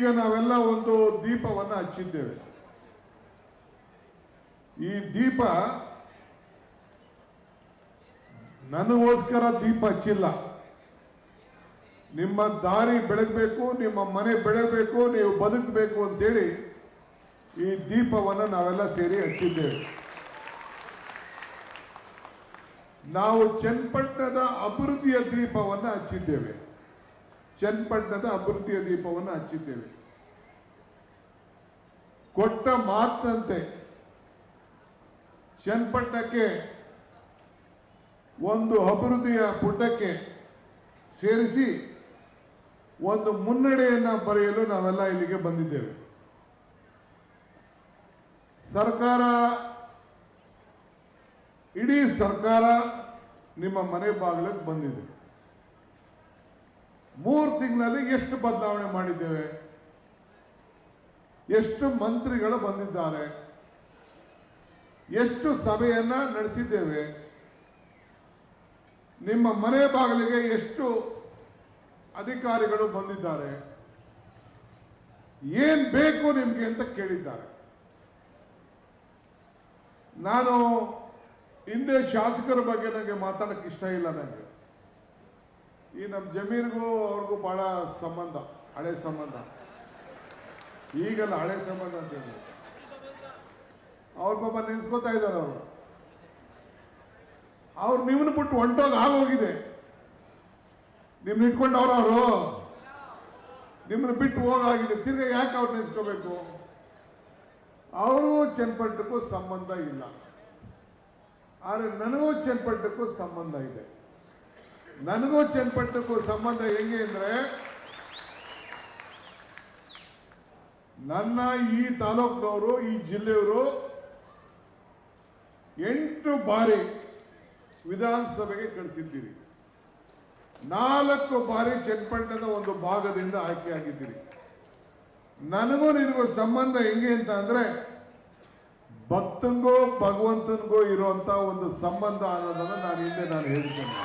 ಈಗ ನಾವೆಲ್ಲ ಒಂದು ದೀಪವನ್ನು ಹಚ್ಚಿದ್ದೇವೆ. ಈ ದೀಪ ನನಗೋಸ್ಕರ ದೀಪ ಹಚ್ಚಿಲ್ಲ. ನಿಮ್ಮ ದಾರಿ ಬೆಳಗಬೇಕು, ನಿಮ್ಮ ಮನೆ ಬೆಳಗಬೇಕು, ನೀವು ಬದುಕಬೇಕು ಅಂತೇಳಿ ಈ ದೀಪವನ್ನು ನಾವೆಲ್ಲ ಸೇರಿ ಹಚ್ಚಿದ್ದೇವೆ. ನಾವು ಚನ್ನಪಟ್ಟಣದ ಅಭಿವೃದ್ಧಿಯ ದೀಪವನ್ನು ಹಚ್ಚಿದ್ದೇವೆ. ಚನ್ನಪಟ್ಟಣದ ಅಭಿವೃದ್ಧಿಯ ದೀಪವನ್ನು ಹಚ್ಚಿದ್ದೇವೆ. ಕೊಟ್ಟ ಮಾತಿನಂತೆ ಚನ್ನಪಟ್ಟಣಕ್ಕೆ ಒಂದು ಅಭಿವೃದ್ಧಿಯ ಪುಟಕ್ಕೆ ಸೇರಿಸಿ ಒಂದು ಮುನ್ನಡೆಯನ್ನು ಬರೆಯಲು ನಾವೆಲ್ಲ ಇಲ್ಲಿಗೆ ಬಂದಿದ್ದೇವೆ. ಸರ್ಕಾರ, ಇಡೀ ಸರ್ಕಾರ ನಿಮ್ಮ ಮನೆ ಬಾಗಿಲಕ್ಕೆ ಬಂದಿದೆ. ಮೂರು ತಿಂಗಳಲ್ಲಿ ಎಷ್ಟು ಬದಲಾವಣೆ ಮಾಡಿದ್ದೇವೆ? ಎಷ್ಟು ಮಂತ್ರಿಗಳು ಬಂದಿದ್ದಾರೆ? ಎಷ್ಟು ಸಭೆಯನ್ನ ನಡೆಸಿದ್ದೇವೆ? ನಿಮ್ಮ ಮನೆ ಬಾಗಿಲಿಗೆ ಎಷ್ಟು ಅಧಿಕಾರಿಗಳು ಬಂದಿದ್ದಾರೆ? ಏನ್ ಬೇಕು ನಿಮ್ಗೆ ಅಂತ ಕೇಳಿದ್ದಾರೆ. ನಾನು ಹಿಂದೆ ಶಾಸಕರ ಬಗ್ಗೆ ನನಗೆ ಮಾತಾಡಕ್ಕೆ ಇಷ್ಟ ಇಲ್ಲ ನನಗೆ ಈ ನಮ್ಮ ಜಮೀನಿಗೂ ಅವ್ರಿಗೂ ಭಾಳ ಸಂಬಂಧ, ಹಳೆ ಸಂಬಂಧ. ಈಗಲ್ಲ ಹಳೆ ಸಂಬಂಧ ಅಂತ ಹೇಳಿ. ಅವ್ರ ಪಾಪ ನೆನ್ಸ್ಕೋತಾ ಇದ್ದಾರೆ ಅವರು. ಅವ್ರು ನಿಮ್ಮನ್ನು ಬಿಟ್ಟು ಹೊಂಟೋಗಿ ಆಗೋಗಿದೆ. ನಿಮ್ಮನ್ನ ಇಟ್ಕೊಂಡವ್ರು ಅವರು ನಿಮ್ಮನ್ನ ಬಿಟ್ಟು ಹೋಗಾಗಿದೆ ತಿರ್ಗ ಯಾಕೆ ಅವ್ರು ನೆನೆಸ್ಕೋಬೇಕು? ಅವರು ಚನ್ನಪಟ್ಟಕ್ಕೂ ಸಂಬಂಧ ಇಲ್ಲ. ಆದರೆ ನನಗೂ ಚನ್ನಪಟ್ಟಕ್ಕೂ ಸಂಬಂಧ ಇದೆ. ನನಗೂ ಚನ್ನಪಟ್ಟಕ್ಕೂ ಸಂಬಂಧ ಹೆಂಗೆ ಅಂದರೆ, ನನ್ನ ಈ ತಾಲೂಕಿನವರು, ಈ ಜಿಲ್ಲೆಯವರು ಎಂಟು ಬಾರಿ ವಿಧಾನಸಭೆಗೆ ಕಳಿಸಿದ್ದೀರಿ. ನಾಲ್ಕು ಬಾರಿ ಚನ್ನಪಟ್ಟಣದ ಒಂದು ಭಾಗದಿಂದ ಆಯ್ಕೆಯಾಗಿದ್ದೀರಿ ನನಗೂ ನಿನಗೂ ಸಂಬಂಧ ಹೆಂಗೆ ಅಂತ ಅಂದರೆ, ಭಕ್ತಂಗೋ ಭಗವಂತನಿಗೂ ಇರುವಂತ ಒಂದು ಸಂಬಂಧ ಅನ್ನೋದನ್ನು ನಾನು ಹಿಂದೆ ನಾನು ಹೇಳ್ತೇನೆ